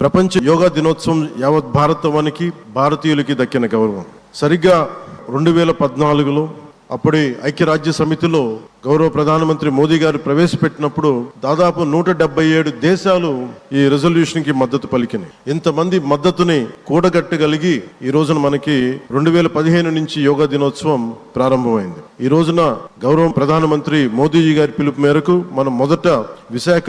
ప్రపంచ యోగా దినోత్సవం యావత్ భారతవానికి భారతీయులకి దక్కిన గౌరవం. సరిగ్గా రెండు వేల పద్నాలుగులో అప్పుడు ఐక్యరాజ్య సమితిలో గౌరవ ప్రధానమంత్రి మోదీ గారు ప్రవేశపెట్టినప్పుడు దాదాపు నూట డెబ్బై ఏడు దేశాలు ఈ రెజల్యూషన్కి మద్దతు పలికినాయి. ఇంతమంది మద్దతుని కూడగట్టగలిగి ఈ రోజున మనకి రెండు వేల పదిహేను నుంచి యోగా దినోత్సవం ప్రారంభమైంది. ఈ రోజున గౌరవ ప్రధానమంత్రి మోదీజీ గారి పిలుపు మేరకు మనం మొదట విశాఖ